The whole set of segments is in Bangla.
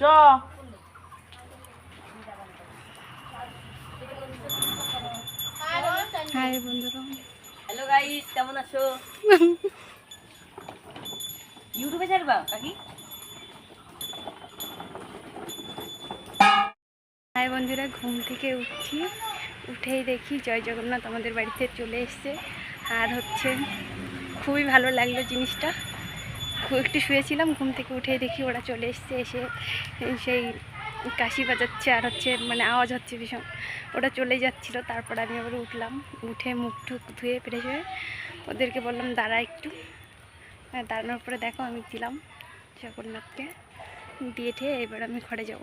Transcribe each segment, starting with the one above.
চ। হাই বন্ধুরা। হ্যালো গাইস কেমন আছো? ইউটিউবে ছাড়বা কাকি? হাই বন্ধুরা ঘুম থেকে উঠছি। উঠেই দেখি জয় জগন্নাথ আমাদের বাড়িতে চলে এসছে। আর হচ্ছে খুবই ভালো লাগল জিনিসটা। একটু শুয়েছিলাম, ঘুম থেকে উঠে দেখি ওরা চলে এসছে, এসে সেই কাশি বাজাচ্ছে আর হচ্ছে মানে আওয়াজ হচ্ছে ভীষণ। ওরা চলে যাচ্ছিল, তারপর আমি আবার উঠলাম, উঠে মুখ টুক ধুয়ে ফ্রেশ হয়ে ওদেরকে বললাম, দাঁড়া একটু। আর দাঁড়ানোর পরে দেখো আমি দিলাম জগন্নাথকে। দিয়ে ঠেয়ে এবার আমি ঘরে যাব।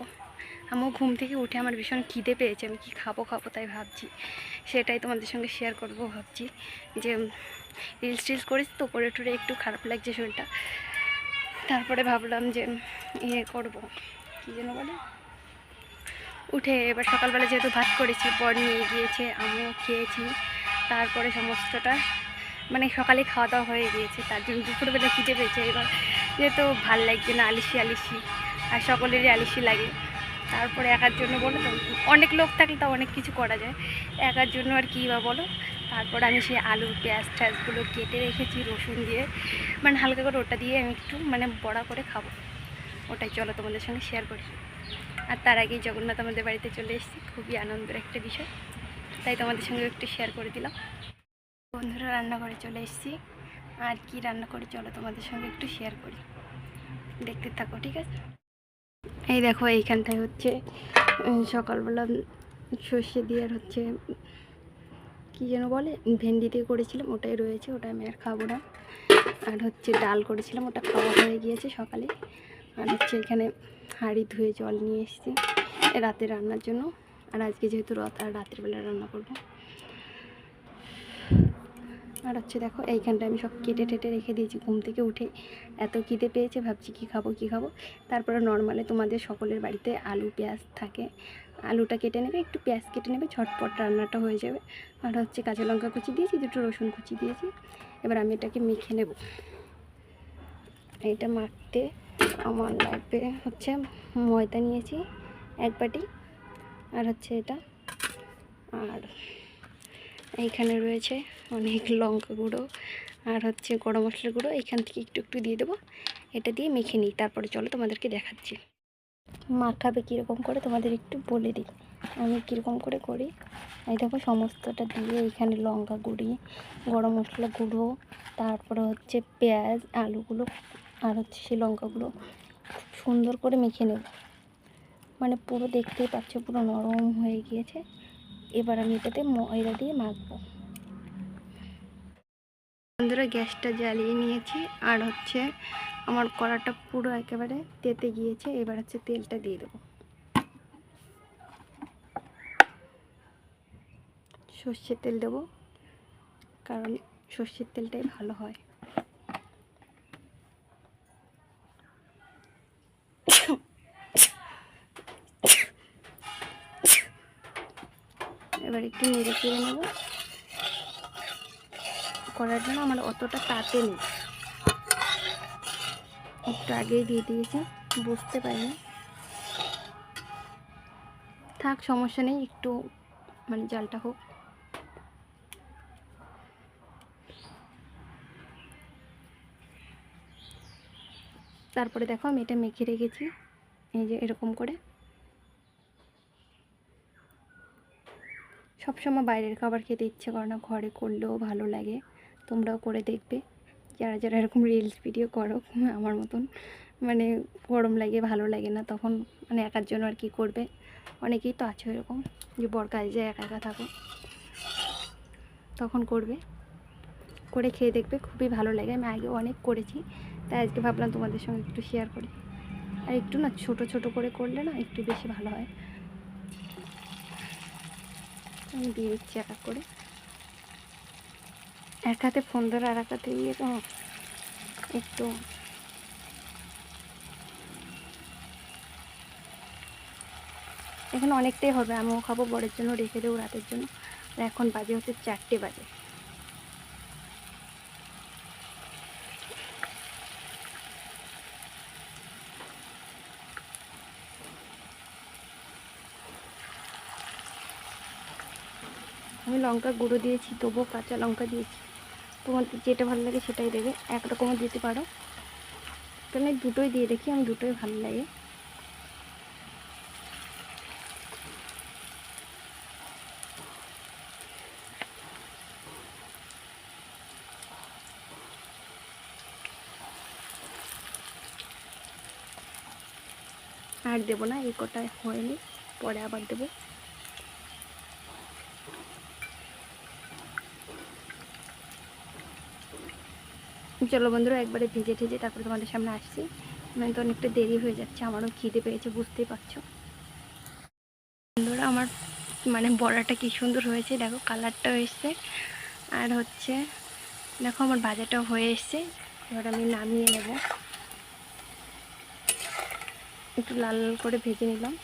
আমিও ঘুম থেকে উঠে আমার ভীষণ খিদে পেয়েছে, আমি কি খাব খাব তাই ভাবছি। সেটাই তোমাদের সঙ্গে শেয়ার করব ভাবছি যে রিলস টিলস করেছি তো করে টুরে একটু খারাপ লাগছে শরীরটা। তারপরে ভাবলাম যে ইয়ে করব। কী যেন বলে? উঠে এবার সকালবেলা যেহেতু ভাত করেছি পর নিয়ে গিয়েছে, আমিও খেয়েছি। তারপরে সমস্তটা মানে সকালে খাওয়া দাওয়া হয়ে গিয়েছে, তার জন্য দুপুরবেলা খিদে পেয়েছে। এবার যেহেতু ভালো লাগছে না আলিশি আলিশি আর সকলেরই আলিশি লাগে। তারপরে একার জন্য বলো তো, অনেক লোক থাকলে তো অনেক কিছু করা যায়। একার জন্য আর কী বা বলো? তারপর আমি সেই আলু পেঁয়াজ ট্যাজগুলো কেটে রেখেছি রসুন দিয়ে। মানে হালকা করে ওটা দিয়ে আমি একটু মানে বড়া করে খাব। ওটাই চলো তোমাদের সঙ্গে শেয়ার করি। আর তার আগেই জগন্নাথ আমাদের বাড়িতে চলে এসেছি, খুবই আনন্দের একটা বিষয়। তাই তোমাদের সঙ্গে একটু শেয়ার করে দিলাম। বন্ধুরা রান্নাঘরে চলে এসেছি। আর কি রান্না করি চলো তোমাদের সঙ্গে একটু শেয়ার করি। দেখতে থাকো, ঠিক আছে? এই দেখো, এইখানটায় হচ্ছে সকালবেলা সর্ষে দিয়ে আর হচ্ছে কী যেন বলে ভেন্ডি দিয়ে করেছিলাম, ওটাই রয়েছে, ওটা আমি আর খাব না। আর হচ্ছে ডাল করেছিলাম, ওটা খাওয়া হয়ে গিয়েছে সকালে। আর হচ্ছে এখানে হাঁড়ি ধুয়ে জল নিয়ে এসেছি, রাতে রান্নার জন্য। আর আজকে যেহেতু রথ, আর রাতের রান্না করব। আর হচ্ছে দেখো এইখানটা আমি সব কেটে টেটে রেখে দিয়েছি, ঘুম থেকে উঠে এত খিদে পেয়েছে, ভাবছি কী খাব কী খাব। তারপরে নর্মালে তোমাদের সকলের বাড়িতে আলু, পেঁয়াজ থাকে। আলুটা কেটে নেবে, একটু পেঁয়াজ কেটে নেবে, ঝটপট রান্নাটা হয়ে যাবে। আর হচ্ছে কাঁচা লঙ্কা কুচি দিয়েছি, দুটো রসুন কুচি দিয়েছি। এবার আমি এটাকে মেখে নেব। এটা মাখতে আমার লাগবে হচ্ছে ময়দা নিয়েছি, এক বাটি। আর হচ্ছে এটা, আর এইখানে রয়েছে অনেক লঙ্কা গুঁড়ো আর হচ্ছে গরম মশলা গুঁড়ো। এইখান থেকে একটু একটু দিয়ে দেবো। এটা দিয়ে মেখে নিই। তারপরে চলো তোমাদেরকে দেখাচ্ছি। মাখাবে কীরকম করে তোমাদের একটু বলে দিই। আমি কীরকম করে করি। এই দেখো সমস্তটা দিয়ে এইখানে লঙ্কা গুঁড়ি, গরম মশলা গুঁড়ো, তারপরে হচ্ছে পেঁয়াজ, আলুগুলো আর হচ্ছে সেই লঙ্কাগুলো খুব সুন্দর করে মেখে নেব। মানে পুরো দেখতেই পাচ্ছ পুরো নরম হয়ে গিয়েছে। এবার আমি এটাতে ময়দা দিয়ে মাখবো। বন্ধুরা, গ্যাসটা জ্বালিয়ে নিয়েছি, আর হচ্ছে আমার কড়াটা পুরো একেবারে তেতে গিয়েছে, এবার হচ্ছে তেলটা দিয়ে দেবো। সর্ষের তেল দেবো, কারণ সর্ষের তেলটাই ভালো হয়। একটু নেড়ে চেড়ে নেব। করার জন্য আমার অতটা তাতে নেই। একটু আগেই দিয়ে দিয়েছি, বুঝতে পারিনি। থাক, সমস্যা নেই, একটু মানে জালটা হোক। তারপরে দেখো আমি এটা মেখে রেখেছি, এই যে এরকম করে। সবসময় বাইরের খাবার খেতে ইচ্ছে করে না, ঘরে করলেও ভালো লাগে। তোমরাও করে দেখবে। যারা যারা এরকম রিলস ভিডিও করো, আমার মতন মানে গরম লাগে, ভালো লাগে না, তখন মানে একার জন্য আর কি করবে? অনেকেই তো আছে এরকম যে বর কাজে যায়, একা একা থাকো তখন করবে। করে খেয়ে দেখবে, খুবই ভালো লাগে। আমি আগে অনেক করেছি, তাই আজকে ভাবলাম তোমাদের সঙ্গে একটু শেয়ার করি। আর একটু না, ছোট ছোট করে করলে না, একটু বেশি ভালো হয়। আমি দিয়ে দিচ্ছি এক করে। এক হাতে ফোন ধরে আর এক হাতে দিয়ে তো একটু। এখানে অনেকটাই হবে, আমিও খাব বরের জন্য, রেখে দেবো রাতের জন্য। এখন বাজে হচ্ছে চারটে বাজে। লঙ্কা গুঁড়ো দিয়েছি, তবুও কাঁচা লঙ্কা দিয়েছি। তোমার যেটা ভালো লাগে সেটাই দেবে, একরকমও দিতে পারো। তো আমি দুটোই দিয়ে দেখি, আমি দুটোই ভালো লাগে। আর দেবো না, এই কটায় হয়নি, পরে আবার দেবো। চলো বন্ধুরা, একবারে ভেজে ঠেজে তারপরে তোমাদের সামনে আসছি। মানে তো অনেকটা দেরি হয়ে যাচ্ছে, আমারও খিদে পেয়েছে, বুঝতেই পারছ। বন্ধুরা, আমার মানে বড়াটা কি সুন্দর হয়েছে, দেখো, কালারটাও এসছে। আর হচ্ছে, দেখো, আমার ভাজাটাও হয়ে এসছে। এবার আমি নামিয়ে নেব। একটু লাল লাল করে ভেজে নিলাম।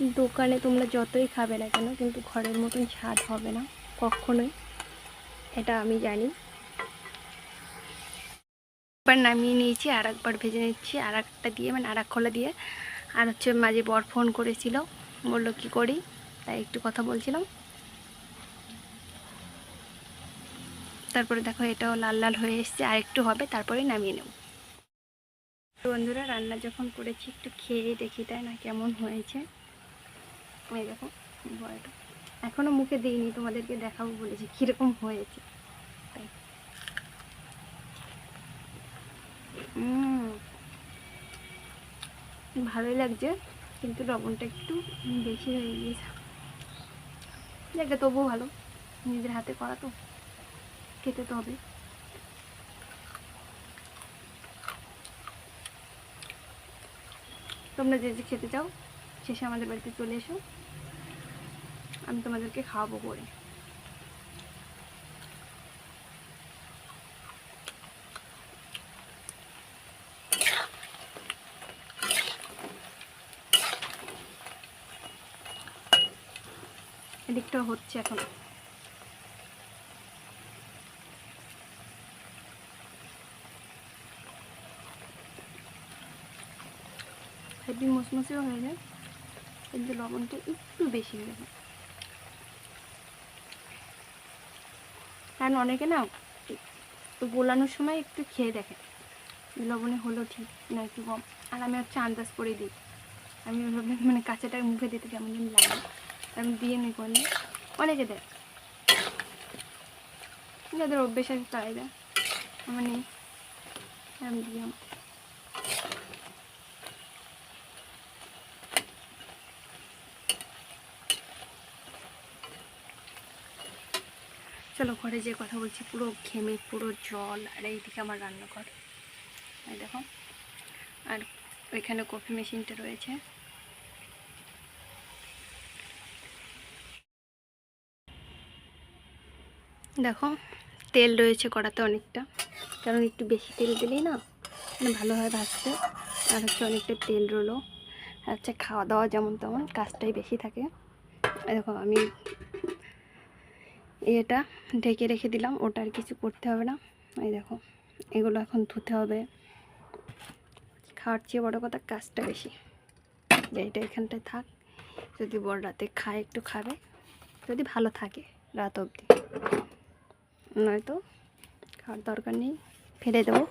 দোকানে তোমরা যতই খাবে না কেন, কিন্তু ঘরের মতন স্বাদ হবে না, কখনোই। এটা আমি জানি। একবার নামিয়ে নিয়েছি আর একবার ভেজে নিচ্ছি আর একটা দিয়ে মানে আর এক খোলা দিয়ে। আর হচ্ছে মাঝে বর ফোন করেছিল, বলল, কি করি? তাই একটু কথা বলছিলাম। তারপরে দেখো, এটাও লাল লাল হয়ে এসছে, আর একটু হবে, তারপরে নামিয়ে নেব। বন্ধুরা, রান্না যখন করেছি, একটু খেয়ে দেখি তাই না, কেমন হয়েছে। এই দেখো, বড়াটা। এখনও মুখে দিইনি, তোমাদেরকে দেখাবো বলেছি কীরকম হয়েছে। ভালোই লাগছে, কিন্তু লবণটা একটু বেশি হয়ে গিয়েছে। জায়গা তবুও ভালো। নিজের হাতে করা তো, খেতে তো হবে। তোমরা যে যে খেতে চাও, শেষে আমাদের বাড়িতে চলে এসো। আমি তোমাদেরকে খাওয়াবো করে এদিকটা হচ্ছে এখন। হেভি মশমশেও হয়ে যায়, কিন্তু লবণটা একটু বেশি হয়ে যায়। কারণ অনেকে না তো গোলানোর সময় একটু খেয়ে দেখে। লবণে হলো ঠিক না একটু কম আর আমি হচ্ছে আন্দাজ করে দিই। আমি ওইভাবে মানে কাঁচাটা মুখে দিতে কেমন যেন লাগে আমি দিয়ে নিই করলে অনেকে দেয়। যাদের অভ্যেস আছে তারাই দেয়। নেই আমি আমার চলো ঘরে যে কথা বলছি, পুরো ঘেমে, পুরো জল, আর এইদিকে আমার রান্নাঘর। এই দেখো, আর ওইখানে কফি মেশিনটা রয়েছে। দেখো, তেল রয়েছে কড়াতে অনেকটা, কারণ একটু বেশি তেল দিলেই না মানে ভালো হয় ভাজতে। আর হচ্ছে অনেকটা তেল রলো। হচ্ছে খাওয়া দাওয়া যেমন তেমন, কাজটাই বেশি থাকে। দেখো, আমি এটা ঢেকে রেখে দিলাম, ওটা আর কিছু করতে হবে না। এই দেখো, এগুলো এখন ধুতে হবে। খাওয়ার চেয়ে বড়ো কথা কাজটা বেশি। যে এটা এখানটায় থাক, যদি বড় রাতে খায়, একটু খাবে, যদি ভালো থাকে রাত অবধি। নয়তো খাওয়ার দরকার নেই, ফেলে দেবো।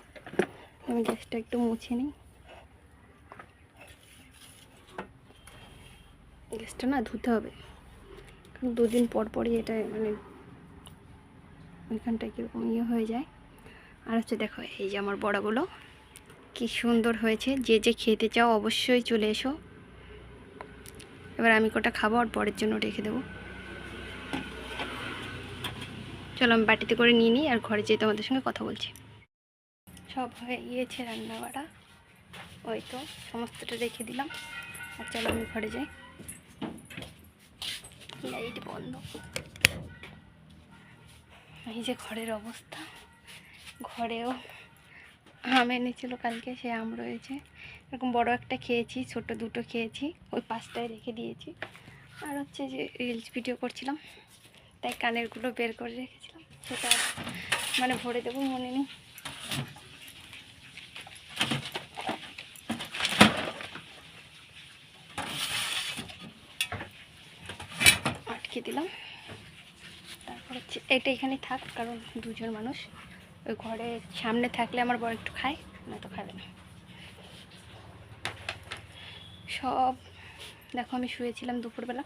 আমি গ্যাসটা একটু মুছে নিই। গ্যাসটা না ধুতে হবে। কারণ দুদিন পর পরই এটা মানে ওইখানটায় কীরকম ইয়ে হয়ে যায়। আর হচ্ছে দেখো, এই যে আমার বড়াগুলো, কি সুন্দর হয়েছে। যে যে খেতে চাও অবশ্যই চলে এসো। এবার আমি কটা খাব আর পরের জন্য রেখে দেবো। চলো আমি বাটিতে করে নিয়ে নিই আর ঘরে যেয়ে তোমাদের সঙ্গে কথা বলছি। সব হয়ে গিয়েছে রান্না বাড়া ওই তো সমস্তটা রেখে দিলাম। আর চলো আমি ঘরে যাই। লাইট বন্ধ। এই যে ঘরের অবস্থা, ঘরেও আম এনেছিল, কালকে সে আম রয়েছে। এরকম বড় একটা খেয়েছি, ছোট দুটো খেয়েছি, ওই পাঁচটায় রেখে দিয়েছি। আর হচ্ছে যে রিলস ভিডিও করছিলাম, তাই কানেরগুলো বের করে রেখেছিলাম। সেটা মানে ভরে দেবো, মনে নেই। আটকে দিলাম। এটা এখানে থাক, কারণ দুজন মানুষ। ওই ঘরে সামনে থাকলে আমার বড় একটু খায় না তো খাবে না। সব, দেখো আমি শুয়েছিলাম দুপুরবেলা।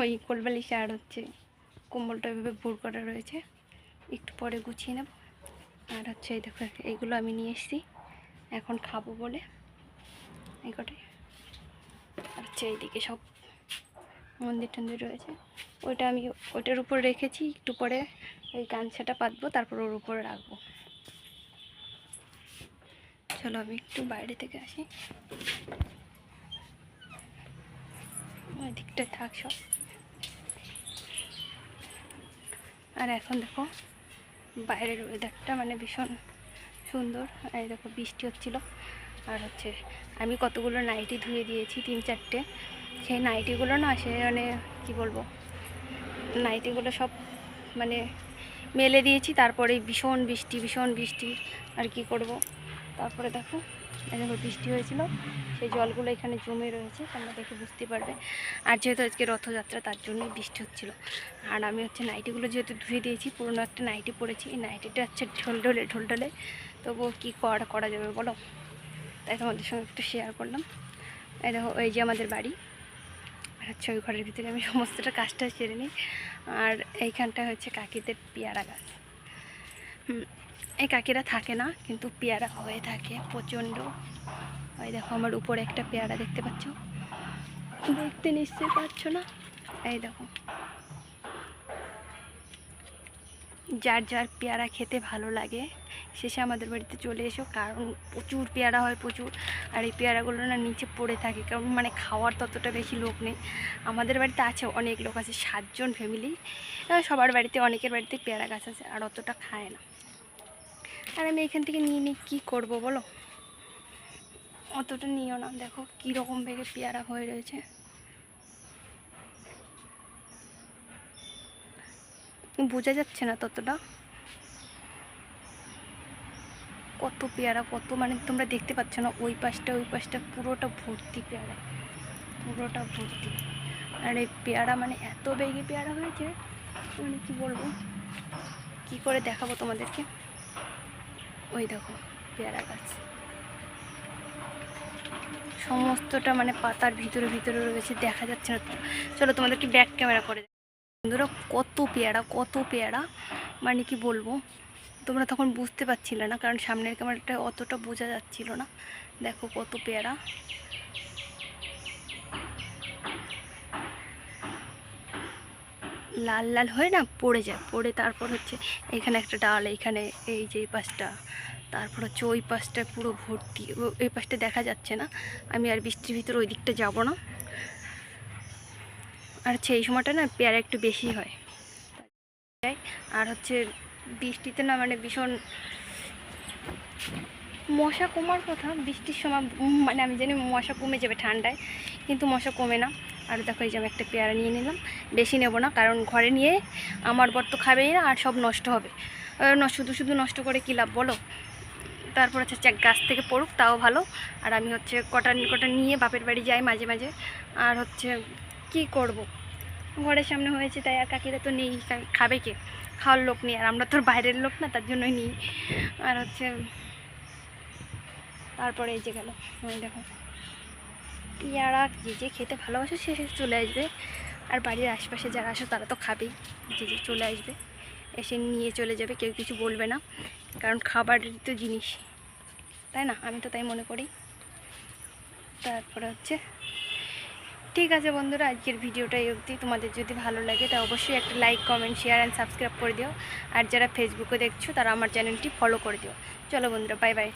ওই কোলবালিশ আর হচ্ছে, কম্বলটা এভাবে ভোর করা রয়েছে। একটু পরে গুছিয়ে নেব। আর হচ্ছে, এই দেখো এইগুলো আমি নিয়ে এসেছি। এখন খাব বলে, এই কটাই। আর হচ্ছে, এইদিকে সব মন্দির টন্দির রয়েছে। ওইটা আমি ওইটার উপর রেখেছি, একটু পরে ওই গামছাটা পাতবো, তারপর ওর উপরে রাখব। চলো আমি একটু বাইরে থেকে আসি। ওই দিকটা থাক সব। আর এখন দেখো, বাইরের ওয়েদারটা মানে ভীষণ সুন্দর। এই দেখো বৃষ্টি হচ্ছিল। আর হচ্ছে, আমি কতগুলো নাইটি ধুয়ে দিয়েছি, তিন চারটে। সেই নাইটিগুলো না, সে মানে কী বলব, নাইটিগুলো সব মানে মেলে দিয়েছি, তারপরে ভীষণ বৃষ্টি ভীষণ বৃষ্টি, আর কি করব। তারপরে দেখো দেখো বৃষ্টি হয়েছিল, সেই জলগুলো এখানে জমে রয়েছে, তোমরা দেখে বুঝতে পারবে। আর যেহেতু আজকে রথযাত্রা, তার জন্যই বৃষ্টি হচ্ছিল। আর আমি হচ্ছে নাইটিগুলো যেহেতু ধুয়ে দিয়েছি, পুরোনো একটা নাইটি পরেছি, এই নাইটিটা হচ্ছে ঢোল ঢোলে ঢোল ঢোলে তবুও কী করা করা যাবে বলো? তাই তোমাদের সঙ্গে একটু শেয়ার করলাম। এই দেখো, এই যে আমাদের বাড়ি আর হচ্ছে ওই ঘরের ভিতরে আমি সমস্তটা কাজটা সেরে নিই। আর এইখানটা হচ্ছে কাকিদের পেয়ারা গাছ। এই কাকিরা থাকে না, কিন্তু পেয়ারা হয়ে থাকে প্রচণ্ড। ওই দেখো, আমার উপরে একটা পেয়ারা দেখতে পাচ্ছ? দেখতে নিশ্চয়ই পাচ্ছ না? এই দেখো। যার যার পেয়ারা খেতে ভালো লাগে, শেষে আমাদের বাড়িতে চলে এসো। কারণ প্রচুর পেয়ারা হয়, প্রচুর। আর এই পেয়ারাগুলো না নিচে পড়ে থাকে, কারণ মানে খাওয়ার ততটা বেশি লোক নেই। আমাদের বাড়িতে আছে অনেক লোক আছে, সাতজন ফ্যামিলি সবার বাড়িতে, অনেকের বাড়িতে পেয়ারা গাছ আছে, আর অতটা খায় না। আর আমি এখান থেকে নিয়ে নিয়ে কী করব বলো? অতটা নিও না, দেখো কীরকম বেগে পেয়ারা হয়ে রয়েছে। বোঝা যাচ্ছে না ততটা কত পেয়ারা, কত মানে তোমরা দেখতে পাচ্ছ না, ওই পাশটা ওই পাশটা পুরোটা ভর্তি পেয়ারা, পুরোটা ভর্তি আর এই পেয়ারা মানে এত বেগে পেয়ারা হয়েছে মানে কি বলব কি করে দেখাবো তোমাদেরকে ওই দেখো, পেয়ারা গাছ সমস্তটা মানে পাতার ভিতরে ভিতরে রয়েছে, দেখা যাচ্ছে না। চলো তোমাদেরকে ব্যাক ক্যামেরা করে। বন্ধুরা, কত পেয়ারা কত পেয়ারা মানে কি বলব, তোমরা তখন বুঝতে পারছিলে না, কারণ সামনের ক্যামেরাটা অতটা বোঝা যাচ্ছিল না। দেখো কত পেয়ারা। লাল লাল হয়ে না পড়ে যায়, পড়ে তারপর হচ্ছে এখানে একটা ডাল এইখানে এই যে এই পাশটা, তারপর হচ্ছে ওই পাশটা পুরো ভর্তি এই পাশটা দেখা যাচ্ছে না। আমি আর বৃষ্টির ভিতরে ওই দিকটা যাব না। আর এই সময়টা না পেয়ারা একটু বেশি হয়। আর হচ্ছে বৃষ্টিতে না মানে ভীষণ মশা কমার কথা, বৃষ্টির সময় মানে আমি জানি মশা কমে যাবে ঠান্ডায়, কিন্তু মশা কমে না। আর দেখো এই যে আমি একটা পেয়ারা নিয়ে নিলাম, বেশি নেব না, কারণ ঘরে নিয়ে আমার বর তো খাবেই না আর সব নষ্ট হবে। শুধু শুধু নষ্ট করে কী লাভ বলো? তারপর হচ্ছে এক গাছ থেকে পড়ুক, তাও ভালো। আর আমি হচ্ছে কটা কটা নিয়ে বাপের বাড়ি যাই মাঝে মাঝে। আর হচ্ছে কি করব? ঘরের সামনে হয়েছে, তাই আর কাকিরা তো নেই খাবে কে? খাওয়ার লোক নেই, আর আমরা তো বাইরের লোক না, তার জন্যই নিই। আর হচ্ছে, তারপরে এই যে গেল, ওই দেখো। পেয়ারা যে যে খেতে ভালোবাসে, সে সে চলে আসবে। আর বাড়ির আশপাশে যারা আসো, তারা তো খাবেই, যে যে চলে আসবে। এসে নিয়ে চলে যাবে, কেউ কিছু বলবে না, কারণ খাবারের তো জিনিস। তাই না? আমি তো তাই মনে করি। তারপরে হচ্ছে ঠিক আছে বন্ধুরা, আজকের ভিডিওটা এই অবধি। তোমাদের যদি ভালো লাগে তা অবশ্যই একটা like comment share and subscribe করে দিও। আর যারা ফেসবুকে দেখছ তারা আমার চ্যানেলটি ফলো করে দিও। চলো বন্ধুরা বাই বাই